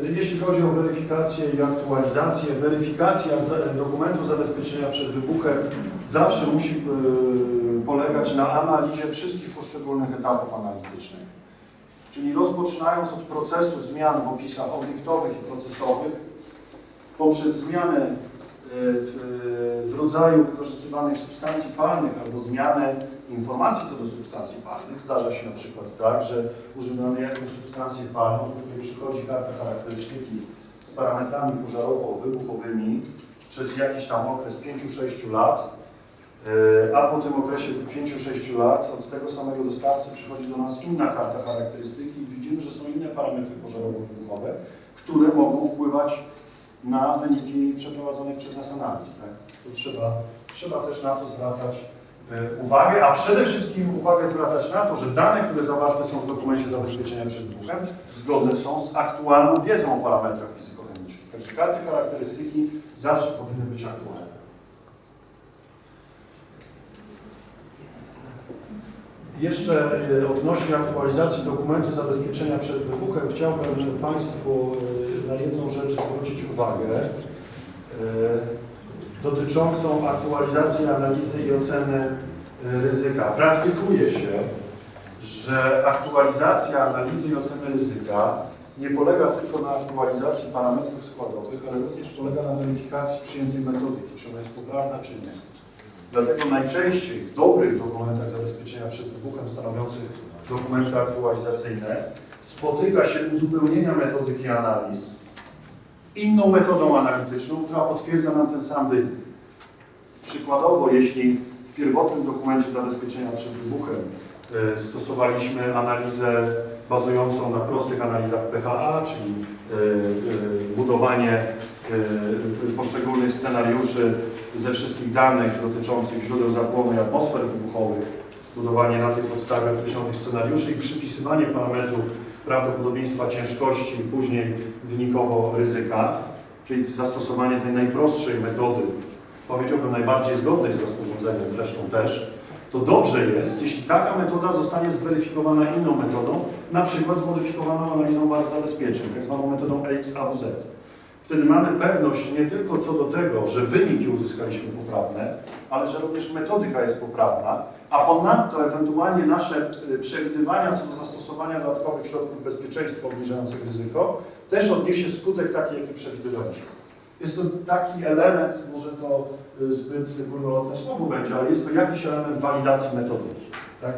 Jeśli chodzi o weryfikację i aktualizację, weryfikacja dokumentu zabezpieczenia przed wybuchem zawsze musi y, polegać na analizie wszystkich poszczególnych etapów analitycznych. Czyli rozpoczynając od procesu zmian w opisach obiektowych i procesowych, poprzez zmianę w, w rodzaju wykorzystywanych substancji palnych albo zmianę informacji co do substancji palnych. Zdarza się na przykład tak, że używamy jakąś substancję palną, do której przychodzi karta charakterystyki z parametrami pożarowo-wybuchowymi przez jakiś tam okres 5-6 lat, Yy, a po tym okresie 5-6 lat od tego samego dostawcy przychodzi do nas inna karta charakterystyki i widzimy, że są inne parametry pożarowo-wybuchowe, które mogą wpływać na wyniki przeprowadzonych przez nas analiz. Tak? To trzeba, trzeba też na to zwracać e, uwagę, a przede wszystkim uwagę zwracać na to, że dane, które zawarte są w dokumencie zabezpieczenia przed wybuchem, zgodne są z aktualną wiedzą o parametrach fizykochemicznych. Także karty charakterystyki zawsze powinny być aktualne. Jeszcze e, odnośnie aktualizacji dokumentu zabezpieczenia przed wybuchem chciałbym Państwu e, na jedną rzecz zwrócić uwagę e, dotyczącą aktualizacji analizy i oceny e, ryzyka. Praktykuje się, że aktualizacja analizy i oceny ryzyka nie polega tylko na aktualizacji parametrów składowych, ale również polega na weryfikacji przyjętej metodyki, czy ona jest poprawna, czy nie. Dlatego najczęściej w dobrych dokumentach zabezpieczenia przed wybuchem stanowiących dokumenty aktualizacyjne spotyka się uzupełnienia metodyki analiz inną metodą analityczną, która potwierdza nam ten sam wynik. Przykładowo, jeśli w pierwotnym dokumencie zabezpieczenia przed wybuchem e, stosowaliśmy analizę bazującą na prostych analizach PHA, czyli e, e, budowanie poszczególnych scenariuszy ze wszystkich danych dotyczących źródeł zapłonu i atmosfer wybuchowych, budowanie na tej podstawie określonych scenariuszy i przypisywanie parametrów prawdopodobieństwa ciężkości i później wynikowo ryzyka, czyli zastosowanie tej najprostszej metody, powiedziałbym najbardziej zgodnej z rozporządzeniem zresztą też, to dobrze jest, jeśli taka metoda zostanie zweryfikowana inną metodą, na przykład zmodyfikowaną analizą baz zabezpieczeń, tak zwaną metodą EXAWZ. Wtedy mamy pewność nie tylko co do tego, że wyniki uzyskaliśmy poprawne, ale że również metodyka jest poprawna, a ponadto ewentualnie nasze y, przewidywania co do zastosowania dodatkowych środków bezpieczeństwa obniżających ryzyko też odniesie skutek taki, jaki przewidywaliśmy. Jest to taki element, może to y, zbyt górnolotne słowo będzie, ale jest to jakiś element walidacji metodyki. Tak?